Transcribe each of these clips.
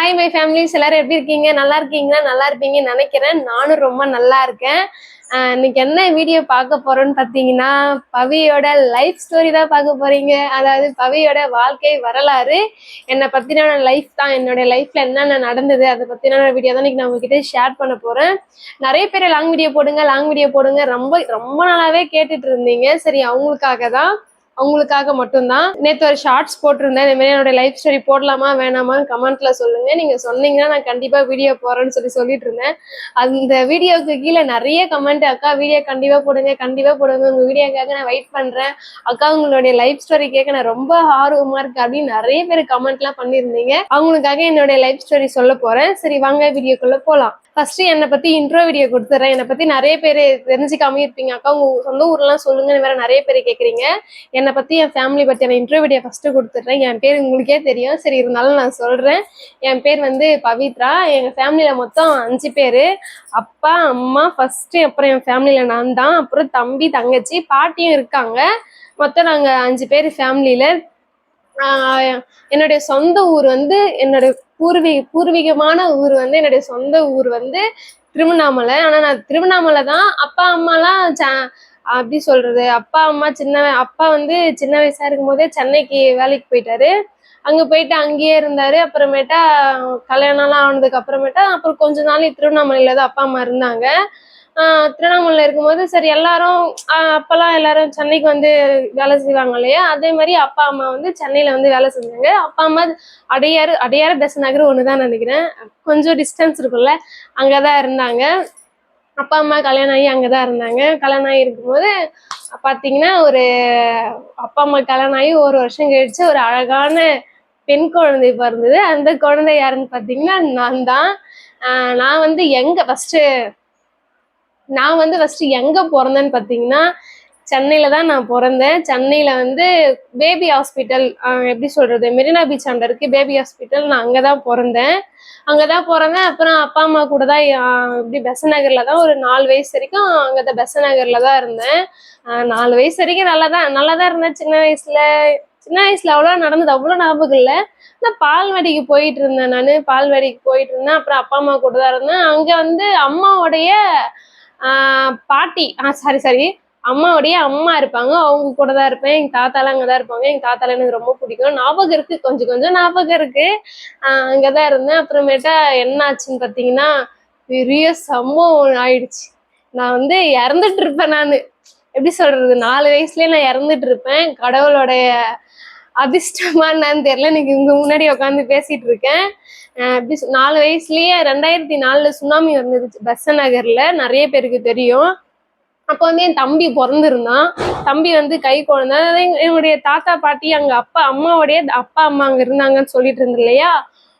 Hi my families எல்லாரும் எப்படி இருக்கீங்க? நல்லா இருக்கீங்களா? நல்லா இருப்பீங்கன்னு நினைக்கிறேன். நானும் ரொம்ப நல்லா இருக்கேன். இன்னைக்கு என்ன வீடியோ பார்க்க போறோம்னு பார்த்தீங்கன்னா பவியோட லைஃப் ஸ்டோரி தான் பார்க்க போறீங்க. அதாவது பவியோட வாழ்க்கை வரலாறு. என்னை பத்தின லைஃப் தான். என்னோட லைஃப்ல என்னென்ன நடந்தது அதை பத்தின வீடியோ தான் இன்னைக்கு நான் உங்ககிட்ட ஷேர் பண்ண போறேன். நிறைய பேர் லாங் வீடியோ போடுங்க லாங் வீடியோ போடுங்க. ரொம்ப ரொம்ப நாளாவே கேட்டுட்டு இருந்தீங்க. சரி அவங்களுக்காக தான். அவங்களுக்காக மட்டும்தான். நேற்று ஒரு ஷார்ட்ஸ் போட்டிருந்தேன். இந்த மாதிரி என்னோட லைஃப் ஸ்டோரி போடலாமா வேணாமான்னு கமெண்ட்ல சொல்லுங்க. நீங்க சொன்னீங்கன்னா நான் கண்டிப்பா வீடியோ போறேன்னு சொல்லி சொல்லிட்டு இருந்தேன். அந்த வீடியோக்கு கீழே நிறைய கமெண்ட் அக்கா வீடியோ கண்டிப்பா போடுங்க கண்டிப்பா போடுங்க. உங்க வீடியோக்காக நான் வெயிட் பண்றேன். அக்கா உங்களுடைய லைஃப் ஸ்டோரி கேட்க நான் ரொம்ப ஆர்வமா இருக்கு அப்படின்னு நிறைய பேர் கமெண்ட்லாம் பண்ணியிருந்தீங்க. அவங்களுக்காக என்னுடைய லைஃப் ஸ்டோரி சொல்ல போறேன். சரி வாங்க வீடியோக்குள்ள போலாம். ஃபர்ஸ்ட் என்னை பத்தி இன்ட்ரோ வீடியோ கொடுத்துறேன். என்னை பத்தி நிறைய பேர் தெரிஞ்சுக்காம இருப்பீங்க. அக்கா உங்க சொந்த ஊர்லாம் சொல்லுங்கன்னு வேற நிறைய பேர் கேக்குறீங்க. என்னை பத்தி என் ஃபேமிலி பற்றி நான் வீடியோ ஃபஸ்ட்டு கொடுத்துட்றேன். என் பேர் உங்களுக்கே தெரியும். சரி இருந்தாலும் நான் சொல்கிறேன் என் பேர் வந்து பவித்ரா. எங்கள் ஃபேமிலியில மொத்தம் அஞ்சு பேர். அப்பா அம்மா ஃபஸ்ட்டு அப்புறம் என் ஃபேமிலியில நான் தான். அப்புறம் தம்பி தங்கச்சி பாட்டியும் இருக்காங்க. மொத்தம் நாங்கள் அஞ்சு பேர் ஃபேமிலியில என்னுடைய சொந்த ஊர் வந்து என்னுடைய பூர்வீக பூர்வீகமான ஊர் வந்து என்னுடைய சொந்த ஊர் வந்து திருவண்ணாமலை. ஆனால் நான் திருவண்ணாமலை தான் அப்பா அம்மாலாம் சா அப்படி சொல்றது. அப்பா அம்மா சின்ன அப்பா வந்து சின்ன வயசா இருக்கும் போதே சென்னைக்கு வேலைக்கு போயிட்டாரு. அங்க போயிட்டு அங்கேயே இருந்தாரு. அப்புறமேட்டா கல்யாணம்லாம் ஆனதுக்கு அப்புறமேட்டா அப்புறம் கொஞ்ச நாள் திருவண்ணாமலையில தான் அப்பா அம்மா இருந்தாங்க. திருவண்ணாமலையில் திருவண்ணாமலையில இருக்கும்போது சரி எல்லாரும் அப்பெல்லாம் எல்லாரும் சென்னைக்கு வந்து வேலை செய்வாங்க இல்லையா? அதே மாதிரி அப்பா அம்மா வந்து சென்னையில வந்து வேலை செஞ்சாங்க. அப்பா அம்மா அடையாறு அடையாறு தசநகர் நகர் ஒண்ணுதான் நினைக்கிறேன். கொஞ்சம் டிஸ்டன்ஸ் இருக்கும்ல அங்கதான் இருந்தாங்க. அப்பா அம்மா கல்யாணம் ஆகி அங்கதான் இருந்தாங்க. கல்யாணம் ஆகி இருக்கும்போது பாத்தீங்கன்னா ஒரு அப்பா அம்மா கல்யாணம் ஆகி ஒரு வருஷம் கழிச்சு ஒரு அழகான பெண் குழந்தை பிறந்தது அந்த குழந்தை யாருன்னு பாத்தீங்கன்னா நான் தான். ஆஹ் நான் வந்து எங்க ஃபஸ்ட்டு நான் வந்து ஃபஸ்ட்டு எங்க பிறந்தேன்னு பாத்தீங்கன்னா சென்னையில தான் நான் பிறந்தேன். சென்னையில வந்து பேபி ஹாஸ்பிட்டல் எப்படி சொல்றது? மெரினா பீச் அண்ட இருக்கு. பேபி ஹாஸ்பிட்டல் நான் அங்கதான் பிறந்தேன். அங்கதான் பிறந்தேன். அப்புறம் அப்பா அம்மா கூட தான் ஆஹ் இப்படி பெசநகர்ல தான் ஒரு நாலு வயசு வரைக்கும் அங்கதான் பெசநகர்ல தான் இருந்தேன். நாலு வயசு வரைக்கும் நல்லா தான் நல்லா தான் இருந்தேன். சின்ன வயசுல சின்ன வயசுல அவ்வளோ நடந்தது. அவ்வளோ ஞாபகம் இல்லை. நான் பால்வாடிக்கு போயிட்டு இருந்தேன் நான். பால்வாடிக்கு போயிட்டு இருந்தேன். அப்புறம் அப்பா அம்மா கூட தான் இருந்தேன். அங்கே வந்து அம்மாவுடைய பாட்டி ஆ சாரி சாரி அம்மாவுடைய அம்மா இருப்பாங்க அவங்க கூட தான் இருப்பேன் எங்க தாத்தாலாம் அங்கதான் இருப்பாங்க எங்க தாத்தாலாம் எனக்கு ரொம்ப பிடிக்கும். ஞாபகம் இருக்கு கொஞ்சம் கொஞ்சம் ஞாபகம் இருக்கு. ஆஹ் அங்கதான் இருந்தேன். அப்புறமேட்டா என்ன ஆச்சுன்னு பாத்தீங்கன்னா பெரிய சம்பவம் ஆயிடுச்சு. நான் வந்து இறந்துட்டு இருப்பேன் நான். எப்படி சொல்றது நாலு வயசுலயே நான் இறந்துட்டு இருப்பேன். கடவுளுடைய அதிர்ஷ்டமா என்னன்னு தெரியல. இன்னைக்கு இங்க முன்னாடி உட்காந்து பேசிட்டு இருக்கேன். எப்படி நாலு வயசுலயே ரெண்டாயிரத்தி நாலுல சுனாமி வந்தது பஸ் நகர்ல. நிறைய பேருக்கு தெரியும். அப்போ வந்து என் தம்பி பிறந்திருந்தான். தம்பி வந்து கை குழந்தை. அதாவது என்னுடைய தாத்தா பாட்டி அங்க அப்பா அம்மாவுடைய அப்பா அம்மா அங்க இருந்தாங்கன்னு சொல்லிட்டு இருந்தேன் இல்லையா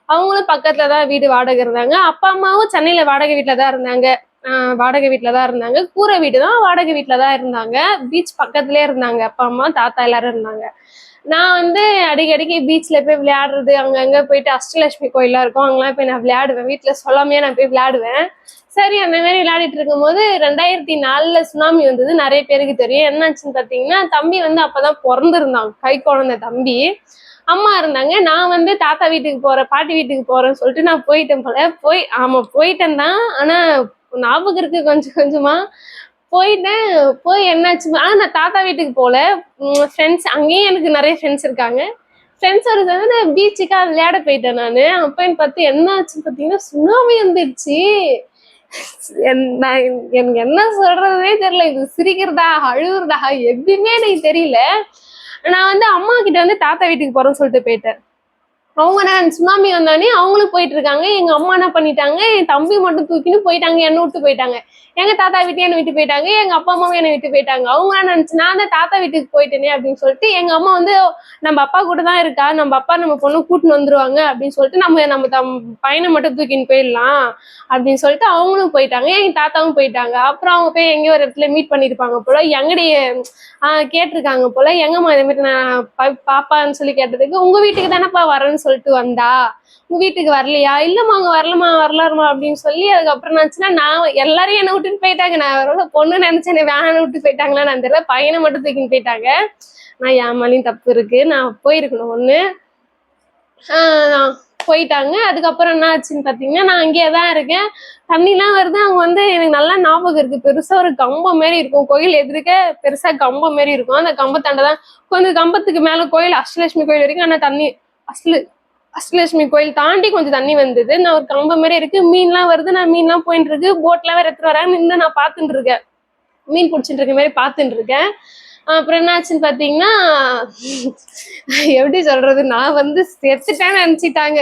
அவங்களும் பக்கத்துல தான் வீடு வாடகை இருந்தாங்க. அப்பா அம்மாவும் சென்னையில வாடகை வீட்டுல தான் இருந்தாங்க. ஆஹ் வாடகை வீட்டுல தான் இருந்தாங்க. கூரை வீடு தான் வாடகை வீட்டுல தான் இருந்தாங்க. பீச் பக்கத்துலயே இருந்தாங்க. அப்பா அம்மா தாத்தா எல்லாரும் இருந்தாங்க. நான் வந்து அடிக்கடிக்கு பீச்ல போய் விளையாடுறது அங்கங்க போயிட்டு அஷ்டலட்சுமி கோயிலா இருக்கும் அங்கெல்லாம் போய் நான் விளையாடுவேன். வீட்டுல சொல்லாமையே நான் போய் விளையாடுவேன். சரி அந்த மாதிரி விளையாடிட்டு இருக்கும்போது ரெண்டாயிரத்தி நாலுல சுனாமி வந்தது நிறைய பேருக்கு தெரியும். என்னாச்சுன்னு பாத்தீங்கன்னா தம்பி வந்து அப்பதான் பிறந்திருந்தாங்க கை குழந்த தம்பி. அம்மா இருந்தாங்க. நான் வந்து தாத்தா வீட்டுக்கு போறேன் பாட்டி வீட்டுக்கு போறேன்னு சொல்லிட்டு நான் போயிட்டேன் போல. போய் ஆமா போயிட்டேன் தான். ஆனா ஞாபகம் இருக்கு கொஞ்சம் கொஞ்சமா. போயிட்டேன் போய் என்னாச்சு? ஆ நான் தாத்தா வீட்டுக்கு போல. ஃப்ரெண்ட்ஸ் அங்கேயும் எனக்கு நிறைய ஃப்ரெண்ட்ஸ் இருக்காங்க. ஃப்ரெண்ட்ஸோட சேர்ந்து நான் பீச்சுக்காக விளையாட போயிட்டேன் நான். அப்பன்னு பார்த்து என்ன ஆச்சுன்னு பார்த்தீங்கன்னா சுனாமி வந்துடுச்சு. என்- நான் எனக்கு என்ன சொல்றதுனே தெரியல. இது சிரிக்கிறதா அழுகுறதா எதுவுமே எனக்கு தெரியல. நான் வந்து அம்மா கிட்ட வந்து தாத்தா வீட்டுக்கு போறேன்னு சொல்லிட்டு போயிட்டேன். அவங்க நான் சுனாமி வந்தோடனே அவங்களும் போயிட்டு இருக்காங்க எங்க அம்மா என்ன பண்ணிட்டாங்க? என் தம்பி மட்டும் தூக்கின்னு போயிட்டாங்க. என்ன விட்டு போயிட்டாங்க. எங்க தாத்தா வீட்டு என்ன விட்டு போயிட்டாங்க. எங்க அப்பா அம்மாவும் என்ன விட்டு போயிட்டாங்க. அவங்க என்ன நினைச்சு நான் தான் தாத்தா வீட்டுக்கு போயிட்டேனே அப்படின்னு சொல்லிட்டு எங்க அம்மா வந்து நம்ம அப்பா கூட தான் இருக்கா? நம்ம அப்பா நம்ம பொண்ணு கூட்டின்னு வந்துருவாங்க அப்படின்னு சொல்லிட்டு நம்ம நம்ம தம் பையனை மட்டும் தூக்கின்னு போயிடலாம் அப்படின்னு சொல்லிட்டு அவங்களும் போயிட்டாங்க. எங்க தாத்தாவும் போயிட்டாங்க. அப்புறம் அவங்க போய் எங்கேயோ ஒரு இடத்துல மீட் பண்ணிருப்பாங்க போல. எங்கடைய ஆஹ் கேட்டிருக்காங்க போல. எங்கம்மா இதே மாதிரி நான் பா- பாப்பான்னு சொல்லி கேட்டதுக்கு உங்க வீட்டுக்கு தானேப்பா வரேன்னு சொல்லிட்டு வந்தா? உங்க வீட்டுக்கு வரலையா? இல்லம்மா அவங்க வரலமா வரலாமா அப்படின்னு சொல்லி அதுக்கப்புறம் என்னாச்சுன்னா நான் எல்லாரையும் என்ன விட்டுட்டு போயிட்டாங்க. நான் பொண்ணு நினைச்சேன் வேணான்னு விட்டு போயிட்டாங்களா நான் தெரியல. பையனை மட்டும் தூக்கின்னு போயிட்டாங்க. நான் என் மேலேயும் தப்பு இருக்கு. நான் போயிருக்கணும் ஒண்ணு. ஆஹ் போயிட்டாங்க. அதுக்கப்புறம் என்ன ஆச்சுன்னு பாத்தீங்கன்னா நான் அங்கேயே தான் இருக்கேன். தண்ணிலாம் வருது. அவங்க வந்து எனக்கு நல்லா ஞாபகம் இருக்கு. பெருசா ஒரு கம்பம் மாரி இருக்கும். கோயில் எதிர்க்க பெருசா கம்பம் மாரி இருக்கும். அந்த கம்பத்தாண்ட தான் கொஞ்சம் கம்பத்துக்கு மேல கோயில் அஷ்டலட்சுமி கோயில் வரைக்கும் ஆனா தண்ணி அஷ்ட அஷ்டலட்சுமி கோயில் தாண்டி கொஞ்சம் தண்ணி வந்தது. நான் ஒரு கம்பம் மாதிரி இருக்கு. மீன்லாம் வருது. நான் மீன்லாம் போயிட்டு இருக்கு. போட்லாம் வேற எடுத்துட்டு வராங்க. நின்று நான் பார்த்துட்டு இருக்கேன். மீன் பிடிச்சிட்டு இருக்க மாதிரி பார்த்துட்டு இருக்கேன். அப்புறம் என்னாச்சுன்னு பார்த்தீங்கன்னா எப்படி சொல்றது? நான் வந்து செத்துட்டேன்னு நினச்சிட்டாங்க.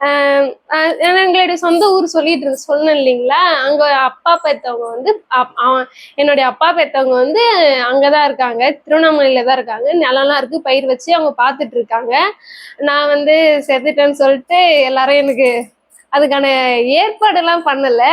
எங்களுடைய சொந்த ஊர் சொல்லிட்டு இருந்து சொன்னேன் இல்லைங்களா? அங்க அப்பா பெத்தவங்க வந்து அப்- என்னுடைய அப்பா பெத்தவங்க வந்து அங்கதான் இருக்காங்க. திருவண்ணாமலையில தான் இருக்காங்க. நிலம்லாம் இருக்கு. பயிர் வச்சு அவங்க பார்த்துட்டு இருக்காங்க. நான் வந்து செத்துட்டேன்னு சொல்லிட்டு எல்லாரும் எனக்கு அதுக்கான ஏற்பாடெல்லாம் பண்ணல.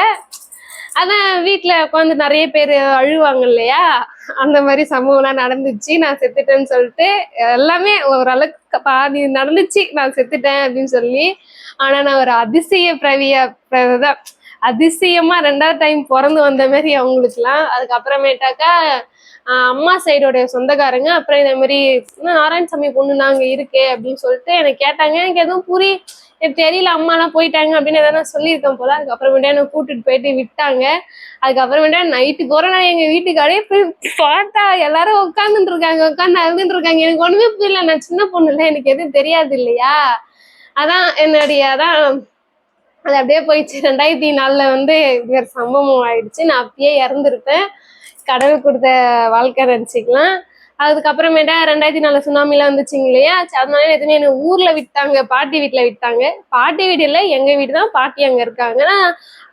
அதான் வீட்டுல உட்காந்து நிறைய பேர் அழுவாங்க இல்லையா? அந்த மாதிரி சம்பவம்லாம் நடந்துச்சு. நான் செத்துட்டேன்னு சொல்லிட்டு எல்லாமே ஓரளவுக்கு பாதி நடந்துச்சு. நான் செத்துட்டேன் அப்படின்னு சொல்லி ஆனா நான் ஒரு அதிசய பிரவிய அதிசயமா ரெண்டாவது டைம் பிறந்து வந்த மாதிரி அவங்களுக்குலாம் அதுக்கப்புறமேட்டாக்கா அம்மா சைடோடைய சொந்தக்காரங்க அப்புறம் இதே மாதிரி நாராயணசாமி பொண்ணு நாங்க இருக்கே அப்படின்னு சொல்லிட்டு எனக்கு கேட்டாங்க. எனக்கு எதுவும் புரி எனக்கு தெரியல அம்மாலாம் போயிட்டாங்க அப்படின்னு எதனா சொல்லியிருக்கேன் போல. அதுக்கப்புறமேட்டா என்னை கூட்டிட்டு போயிட்டு விட்டாங்க. அதுக்கப்புறமேட்டா நைட்டு கூட நான் எங்க வீட்டுக்காரே போய் பார்த்தா எல்லாரும் உட்காந்துட்டு இருக்காங்க உட்காந்து அழுதுட்டு இருக்காங்க. எனக்கு ஒண்ணுமே புரியல. நான் சின்ன பொண்ணு இல்லை எனக்கு எதுவும் தெரியாது இல்லையா? அதான் என்னுடைய அதான் அது அப்படியே போயிடுச்சு. ரெண்டாயிரத்தி நாலில் வந்து இது ஒரு சம்பவம் ஆயிடுச்சு. நான் அப்பயே இறந்துருப்பேன். கடவுள் கொடுத்த வாழ்க்கை நினச்சிக்கலாம். அதுக்கப்புறமேட்டா ரெண்டாயிரத்தி நாலு சுனாமிலாம் வந்துச்சுங்க இல்லையா? சரி, அதனால எதுவுமே என்ன ஊர்ல விட்டாங்க. பாட்டி வீட்டுல விட்டாங்க. பாட்டி வீடு இல்லை எங்க வீடு தான் பாட்டி அங்க இருக்காங்க.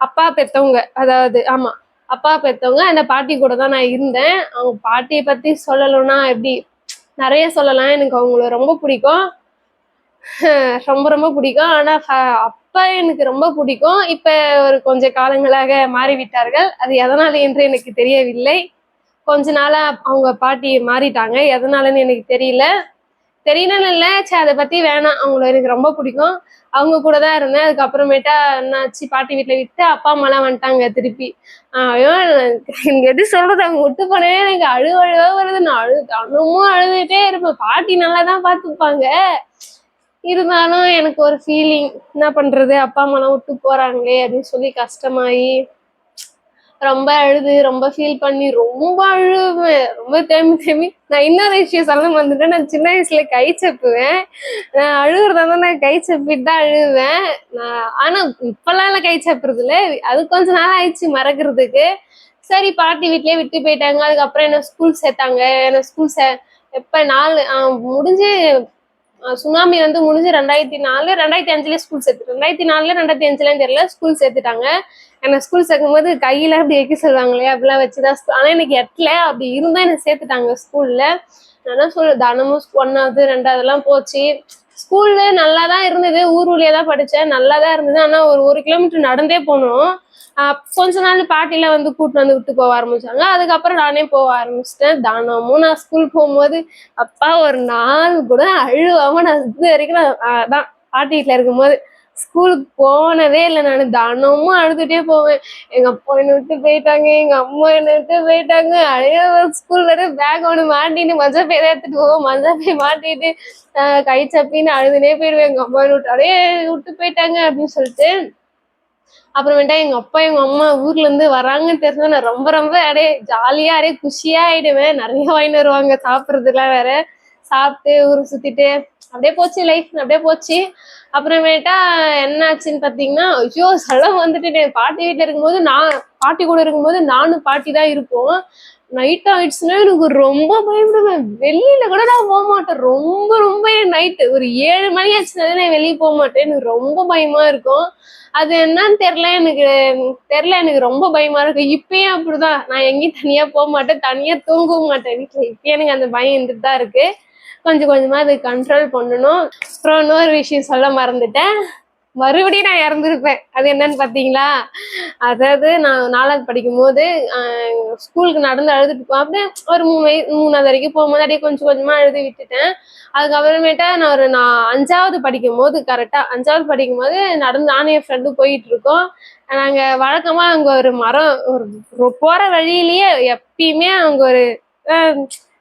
அப்பா பெத்தவங்க அதாவது ஆமா அப்பா பெத்தவங்க அந்த பாட்டி கூட தான் நான் இருந்தேன். அவங்க பாட்டியை பத்தி சொல்லணும்னா எப்படி? நிறைய சொல்லலாம். எனக்கு அவங்கள ரொம்ப பிடிக்கும். ரொம்ப ரொம்ப பிடிக்கும். ஆனால் அப்பா எனக்கு ரொம்ப பிடிக்கும். இப்போ ஒரு கொஞ்ச காலங்களாக மாறிவிட்டார்கள். அது எதனால் என்று எனக்கு தெரியவில்லை. கொஞ்ச நாளாக அவங்க பாட்டி மாறிட்டாங்க. எதனாலன்னு எனக்கு தெரியல. தெரியலன்னு இல்லை. சே அதை பற்றி வேணாம். அவங்கள எனக்கு ரொம்ப பிடிக்கும். அவங்க கூட தான் இருந்தேன். அதுக்கப்புறமேட்டா என்னாச்சு? பாட்டி வீட்டில் விட்டு அப்பா அம்மாலாம் வந்துட்டாங்க திருப்பி. ஐயோ, எனக்கு எது சொல்றது? அவங்க விட்டு போனவே எனக்கு அழுகழுவா வருது நான் அழு தினமும் அழுதுகிட்டே இருப்பேன். பாட்டி நல்லா தான் பார்த்துப்பாங்க. இருந்தாலும் எனக்கு ஒரு ஃபீலிங் என்ன பண்றது? அப்பா அம்மாலாம் விட்டு போறாங்களே அப்படின்னு சொல்லி கஷ்டமாயி ரொம்ப அழுது ரொம்ப ஃபீல் பண்ணி ரொம்ப அழுவேன். ரொம்ப தேமி தேமி நான் இன்னொரு விஷயம் சொல்ல வந்துட்டேன். நான் சின்ன வயசுல கை செப்புவேன். நான் அழுகுறதா தான் நான் கை செப்பிட்டு தான் அழுவேன். நான் ஆனா இப்பெல்லாம் இல்லை கை செப்புறது இல்லை. அது கொஞ்ச நாள் ஆயிடுச்சு மறக்கிறதுக்கு. சரி பாட்டி வீட்லயே விட்டு போயிட்டாங்க. அதுக்கப்புறம் என்ன ஸ்கூல் சேர்த்தாங்க. என்ன ஸ்கூல் சே எப்ப நாலு முடிஞ்சு சுனாமி வந்து முடிஞ்சு ரெண்டாயிரத்தி நாலு ரெண்டாயிரத்தி அஞ்சுல ஸ்கூல் சேர்த்து ரெண்டாயிரத்தி நாலுல ரெண்டாயிரத்தி அஞ்சுலன்னு தெரியல ஸ்கூல் சேர்த்துட்டாங்க. என்னை ஸ்கூல் சேர்க்கும் போது கையில அப்படி வைக்க சொல்லுவாங்க இல்லையா அப்படிலாம் வச்சுதான் school- ஆனா எனக்கு எட்டல அப்படி இருந்தா என்ன சேர்த்துட்டாங்க ஸ்கூல்ல நான் சொல்ல தினமும் ஒன்னாவது ரெண்டாவதுலாம் போச்சு. ஸ்கூல்ல நல்லா தான் இருந்தது. ஊர் வழியா தான் படிச்சேன். நல்லா தான் இருந்தது. ஆனா ஒரு ஒரு கிலோமீட்டர் நடந்தே போனோம். கொஞ்ச நாள் பாட்டில வந்து கூட்டு வந்து விட்டு போக ஆரம்பிச்சாங்க. அதுக்கப்புறம் நானே போக ஆரம்பிச்சிட்டேன். தானமும் நான் ஸ்கூல் போகும்போது அப்பா ஒரு நாள் கூட அழுவாம நான் இது வரைக்கும் நான் அதான் பாட்டி வீட்டுல இருக்கும்போது ஸ்கூலுக்கு போனதே இல்லை நான். தினமும் அழுதுகிட்டே போவேன். எங்க அப்பா என்னை விட்டு போயிட்டாங்க எங்க அம்மா என்னை விட்டு போயிட்டாங்க. அழகா ஸ்கூல்ல இருந்து பேக் ஒன்று மாட்டின்னு மஞ்சள் பேர் எடுத்துட்டு போவோம் மஞ்சள் பை மாட்டிட்டு கை சப்பின்னு அழுதுனே போயிடுவேன். எங்க அம்மா என்னை விட்டு அடையே விட்டு போயிட்டாங்க அப்படின்னு சொல்லிட்டு அப்புறமேட்டா எங்க அப்பா எங்க அம்மா ஊர்ல இருந்து வராங்கன்னு தெரிஞ்சா நான் ரொம்ப ரொம்ப அப்படியே ஜாலியா அப்படியே குஷியா ஆயிடுவேன் நிறைய வாங்கிட்டு வருவாங்க சாப்பிட்றதுலாம் வேற. சாப்பிட்டு ஊர் சுத்திட்டு அப்படியே போச்சு லைஃப் அப்படியே போச்சு. அப்புறமேட்டா என்ன ஆச்சுன்னு பாத்தீங்கன்னா ஐயோ செலவு வந்துட்டு பாட்டி வீட்டுல இருக்கும்போது நான் பாட்டி கூட இருக்கும்போது நானும் பாட்டி தான் இருப்போம். நைட் ஆயிடுச்சுன்னா எனக்கு ரொம்ப பயப்படுவேன். வெளியில கூட நான் போக மாட்டேன். ரொம்ப ரொம்ப நைட்டு ஒரு ஏழு மணி ஆச்சுனாலே நான் வெளியே போக மாட்டேன். எனக்கு ரொம்ப பயமா இருக்கும். அது என்னன்னு தெரியல. எனக்கு தெரியல. எனக்கு ரொம்ப பயமா இருக்கு இப்பயும் அப்படிதான். நான் எங்கேயும் தனியா போக மாட்டேன். தனியா தூங்கவும் மாட்டேன். வீட்டுல இப்பயும் எனக்கு அந்த பயம் இருந்துட்டு தான் இருக்கு. கொஞ்சம் கொஞ்சமாக அதை கண்ட்ரோல் பண்ணணும். அப்புறம் இன்னொரு விஷயம் சொல்ல மறந்துட்டேன். மறுபடியும் நான் இறந்துருப்பேன். அது என்னன்னு பார்த்தீங்களா அதாவது நான் நாலாவது படிக்கும் போது ஸ்கூலுக்கு நடந்து அழுதுட்டு போ அப்படியே ஒரு மூணு வயசு மூணாவது வரைக்கும் போகும்போது அப்படியே கொஞ்சம் கொஞ்சமாக அழுது விட்டுட்டேன். அதுக்கப்புறமேட்டா நான் ஒரு நான் அஞ்சாவது படிக்கும் போது கரெக்டாக அஞ்சாவது படிக்கும் போது நடந்து நானும் என் ஃப்ரெண்டும் போயிட்டு இருக்கோம். நாங்கள் வழக்கமாக அங்கே ஒரு மரம் ஒரு போகிற வழியிலேயே எப்பயுமே அங்கே ஒரு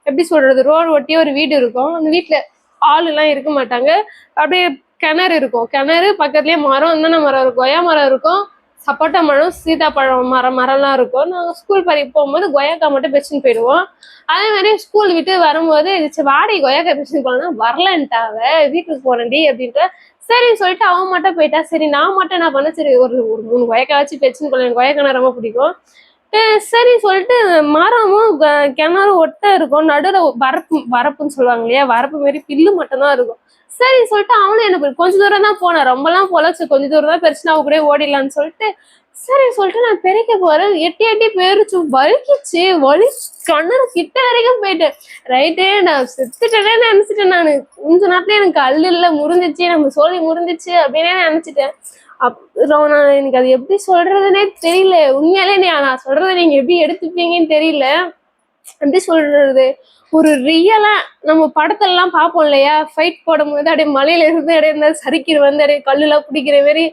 எப்படி சொல்றது ரோடு ஒட்டி ஒரு வீடு இருக்கும். அந்த வீட்டுல ஆள் எல்லாம் இருக்க மாட்டாங்க. அப்படியே கிணறு இருக்கும். கிணறு பக்கத்துலயே மரம் என்னென்ன மரம் இருக்கும்? கொய்யா மரம் இருக்கும். சப்போட்டா மரம் சீதாப்பழம் மரம் மரம்லாம் இருக்கும். நாங்கள் ஸ்கூல் படிக்க போகும்போது கொய்யாக்காய் மட்டும் பெச்சுன்னு போயிடுவோம். அதே மாதிரி ஸ்கூல் விட்டு வரும்போது வாடகை வாடி கொய்யாக்காய் பெச்சுன்னு வரலன்ட்டாவ வீட்டுக்கு போனேன்டி அப்படின்ட்டு. சரின்னு சொல்லிட்டு அவன் மட்டும் போயிட்டா. சரி நான் மட்டும் என்ன பண்ண சரி ஒரு ஒரு மூணு கொயக்கா வச்சு பெச்சுன்னு போல எனக்கு கொய்யாக்காய் ரொம்ப பிடிக்கும். சரி சொல்லிட்டு மரமும் க- கிணறு ஒட்ட இருக்கும். நடுவில் வரப்பு வரப்புன்னு சொல்லுவாங்க இல்லையா? வரப்பு மாரி பில்லு மட்டும்தான் இருக்கும். சரி சொல்லிட்டு அவனும் என்ன கொஞ்சம் கொஞ்ச தூரம் தான் போனேன். ரொம்பலாம் போலச்சு கொஞ்ச தூரம் தான் பெருசு அவ கூட ஓடிடலான்னு சொல்லிட்டு சரி சொல்லிட்டு நான் பெருக்க போறேன். எட்டி எட்டி பெருச்சு வலிக்குச்சு வலி கண்ணு கிட்ட வரைக்கும் போயிட்டேன் ரைட்டே நான் செத்துட்டேனே நினைச்சிட்டேன் நான். கொஞ்ச நேரத்துல எனக்கு கல் இல்லை முறிஞ்சிச்சு நம்ம சோழி முறிஞ்சிச்சு அப்படின்னே நினைச்சிட்டேன். அப்புறம் நான் எனக்கு அது எப்படி சொல்றதுனே தெரியல. உண்மையாலே நான் சொல்றதை நீங்க எப்படி எடுத்துப்பீங்கன்னு தெரியல. எப்படி சொல்றது? ஒரு ரியலா நம்ம படத்தெல்லாம் எல்லாம் பார்ப்போம் இல்லையா? ஃபைட் போடும்போது அப்படியே மலையில இருந்து அப்படியே இருந்தா சரிக்கிற வந்து அப்படியே கல்லுலாம் பிடிக்கிற மாதிரி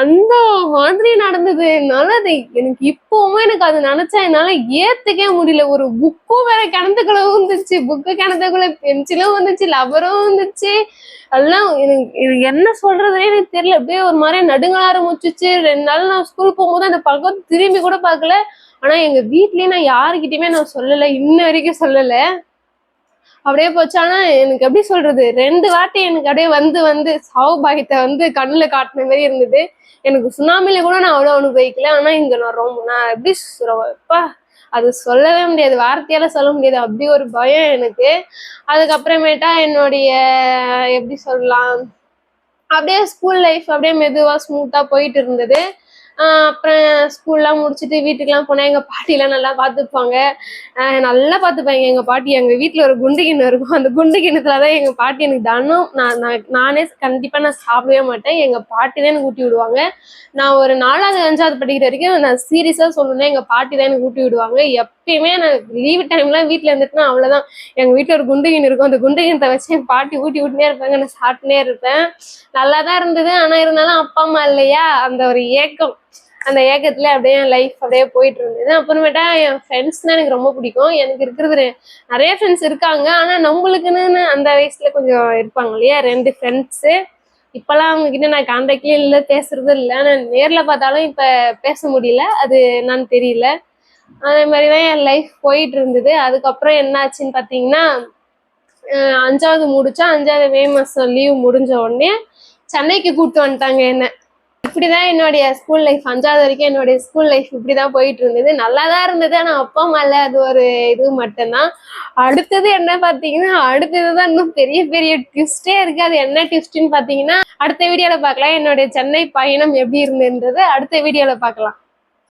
அந்த மாதிரி நடந்தது. அது எனக்கு இப்பவும் எனக்கு அது நினைச்சா என்னால ஏத்துக்கவே முடியல. ஒரு புக்கும் வேற கிணத்துக்குள்ள வந்துச்சு புக்கு கிணத்துக்குள்ள பென்சிலும் வந்துச்சு லவரும் வந்துச்சு எல்லாம் எனக்கு என்ன சொல்றதுனே எனக்கு தெரியல. அப்படியே ஒரு மாதிரி நடுங்க ஆரம்பிச்சிச்சு ரெண்டு நாள் நான் ஸ்கூல் போகும்போது அந்த பழக்கம் திரும்பி கூட பார்க்கல. ஆனா எங்க வீட்லயே நான் யாருக்கிட்டயுமே நான் சொல்லல. இன்ன வரைக்கும் சொல்லல. அப்படியே போச்சு. ஆனா எனக்கு எப்படி சொல்றது? ரெண்டு வாட்டி எனக்கு அப்படியே வந்து வந்து சாவு பாகியத்தை வந்து கண்ணுல காட்டின மாதிரி இருந்தது. எனக்கு சுனாமில கூட நான் அவ்வளவு அனுபவிக்கல. ஆனா இங்க நான் ரொம்ப நான் எப்படி சொல்ல- அது சொல்லவே முடியாது. வார்த்தையால சொல்ல முடியாது. அப்படி ஒரு பயம் எனக்கு. அதுக்கப்புறமேட்டா என்னுடைய எப்படி சொல்லலாம் அப்படியே ஸ்கூல் லைஃப் அப்படியே மெதுவா ஸ்மூத்தா போயிட்டு இருந்தது. அப்புறம் ஸ்கூல்லாம் முடிச்சுட்டு வீட்டுக்கெல்லாம் போனால் எங்கள் பாட்டிலாம் நல்லா பார்த்துப்பாங்க. நல்லா பார்த்துப்பாங்க எங்கள் பாட்டி. எங்கள் வீட்டில் ஒரு குண்டு கிண்ணம் இருக்கும். அந்த குண்டு கிண்ணத்துலதான் எங்கள் பாட்டி எனக்கு தானும் நான் நானே கண்டிப்பாக நான் சாப்பிடவே மாட்டேன். எங்கள் பாட்டி தான் எனக்கு ஊட்டி விடுவாங்க. நான் ஒரு நாலாவது அஞ்சாவது படிக்கிற வரைக்கும் நான் சீரியஸாக சொல்லணும்னா எங்கள் பாட்டி தான் எனக்கு ஊட்டி விடுவாங்க. எப் எப்பயுமே நான் லீவு டைம்ல வீட்ல இருந்துட்டுனா அவ்வளவுதான். எங்க வீட்டில் ஒரு குண்டகின் இருக்கும். அந்த குண்டு வச்சு என் பாட்டி ஊட்டி விட்டுனே இருப்பாங்க. நான் சாப்பிட்டுனே இருப்பேன். நல்லா தான் இருந்தது. ஆனா இருந்தாலும் அப்பா அம்மா இல்லையா? அந்த ஒரு ஏக்கம். அந்த ஏக்கத்துல அப்படியே என் லைஃப் அப்படியே போயிட்டு இருந்தது. அப்புறமேட்டா என் ஃப்ரெண்ட்ஸ்னா எனக்கு ரொம்ப பிடிக்கும். எனக்கு இருக்கிறது நிறைய ஃப்ரெண்ட்ஸ் இருக்காங்க. ஆனா நம்மளுக்குன்னு அந்த வயசுல கொஞ்சம் இருப்பாங்க இல்லையா? ரெண்டு ஃப்ரெண்ட்ஸு இப்பெல்லாம் அவங்க கிட்ட நான் கான்டாக்ட்லயும் இல்லை பேசுறதும் இல்லை. நான் நேர்ல பார்த்தாலும் இப்ப பேச முடியல. அது என்னன்னு தெரியல. அதே மாதிரிதான் என் லைஃப் போயிட்டு இருந்தது அதுக்கப்புறம் என்னாச்சுன்னு பாத்தீங்கன்னா அஹ் அஞ்சாவது முடிச்சா அஞ்சாவது மே மாசம் லீவ் முடிஞ்ச உடனே சென்னைக்கு கூப்பிட்டு வந்துட்டாங்க என்ன. இப்படிதான் என்னுடைய ஸ்கூல் லைஃப் அஞ்சாவது வரைக்கும் என்னுடைய ஸ்கூல் லைஃப் இப்படிதான் போயிட்டு இருந்தது நல்லா தான் இருந்தது ஆனா அப்பா அம்மால அது ஒரு இது மட்டும்தான். அடுத்தது என்ன பாத்தீங்கன்னா அடுத்ததுதான் இன்னும் பெரிய பெரிய ட்விஸ்டே இருக்கு. அது என்ன ட்விஸ்ட்னு பாத்தீங்கன்னா அடுத்த வீடியோல பார்க்கலாம். என்னுடைய சென்னை பயணம் எப்படி இருந்ததுன்றது அடுத்த வீடியோல பார்க்கலாம்.